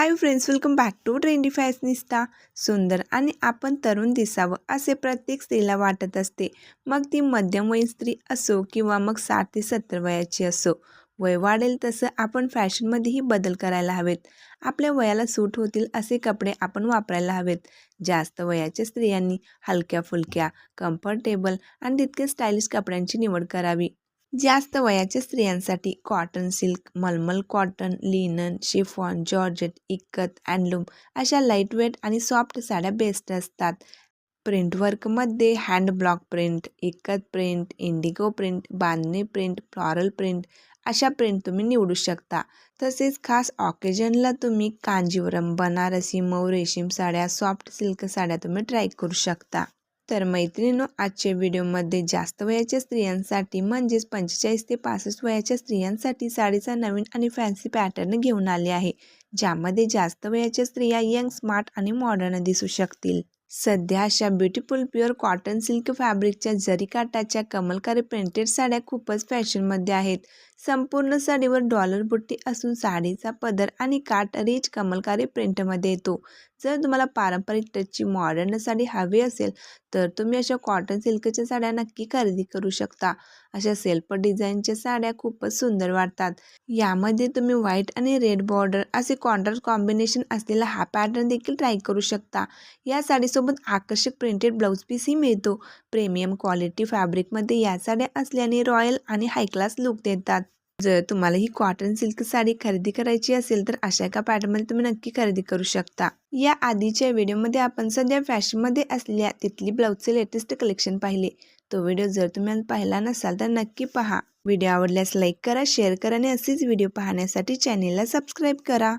Hi friends welcome back to trendy fashionista सुंदर आणि आपण तरुण दिसावं असे प्रत्येक स्त्रीला वाटत असते. मग ती मध्यमवयीन स्त्री असो किंवा मग साठ ते सत्तर वयाची असो. वय वाढेल तसं आपण फॅशनमध्येही बदल करायला हवेत. आपल्या वयाला सूट होतील असे कपडे आपण वापरायला हवेत. जास्त वयाच्या स्त्रियांनी हलक्या फुलक्या कम्फर्टेबल आणि तितके स्टायलिश कपड्यांची निवड करावी. जास्त वयाच्या स्त्रियांसाठी कॉटन सिल्क मलमल cotton linen chiffon georgette ikat handloom अशा लाईटवेट आणि सॉफ्ट साड्या बेस्ट असतात. Print वर्कमध्ये hand block print ikat print indigo print bandhani print floral print अशा प्रिंट तुम्ही निवडू शकता. तसेच खास ऑकेजनला तुम्ही कांजीवरम बनारसी मऊ रेशीम साड्या सॉफ्ट सिल्क साड्या तुम्ही ट्राय करू शकता. तर मैत्रिणींनो आजच्या व्हिडिओमध्ये जास्त वयाच्या स्त्रियांसाठी म्हणजेच पंचेचाळीस ते पासष्ट वयाच्या स्त्रियांसाठी साडीचा नवीन आणि फॅन्सी पॅटर्न घेऊन आले आहे ज्यामध्ये जास्त वयाच्या स्त्रिया यंग स्मार्ट आणि मॉडर्न दिसू शकतील. सध्या अशा ब्युटिफुल प्युअर कॉटन सिल्क फॅब्रिकच्या जरी काटाच्या कमलकारी प्रिंटेड साड्या खूपच फॅशनमध्ये आहेत. संपूर्ण साडीवर डॉलर बुट्टी असून साडीचा पदर आणि काट रिच कमलकारी प्रिंटमध्ये येतो. जर तुम्हाला पारंपरिक टचची मॉडर्न साडी हवी असेल तर तुम्ही अशा कॉटन सिल्कच्या साड्या नक्की खरेदी करू शकता. अशा सेल्फ डिझाईनच्या साड्या खूपच सुंदर वाटतात. यामध्ये तुम्ही व्हाईट आणि रेड बॉर्डर असे कॉन्ट्रास्ट कॉम्बिनेशन असलेला हा पॅटर्न देखील ट्राय करू शकता. या साडीसोबत आकर्षक प्रिंटेड ब्लाऊज पीसही मिळतो. प्रीमियम क्वालिटी फॅब्रिकमध्ये या साड्या असल्याने रॉयल आणि हाय क्लास लुक देतात. जर तुम्हाला ही कॉटन सिल्क साडी खरेदी करायची असेल तर अशा एका पॅटर्नमध्ये तुम्ही नक्की खरेदी करू शकता. या आधीच्या व्हिडिओमध्ये आपण सध्या फॅशनमध्ये असलेल्या तिथली ब्लाऊजचे लेटेस्ट कलेक्शन पाहिले. तो व्हिडिओ जर तुम्ही पाहिला नसाल तर नक्की पहा. व्हिडिओ आवडल्यास लाईक करा शेअर करा आणि असेच व्हिडिओ पाहण्यासाठी चॅनेलला सबस्क्राईब करा.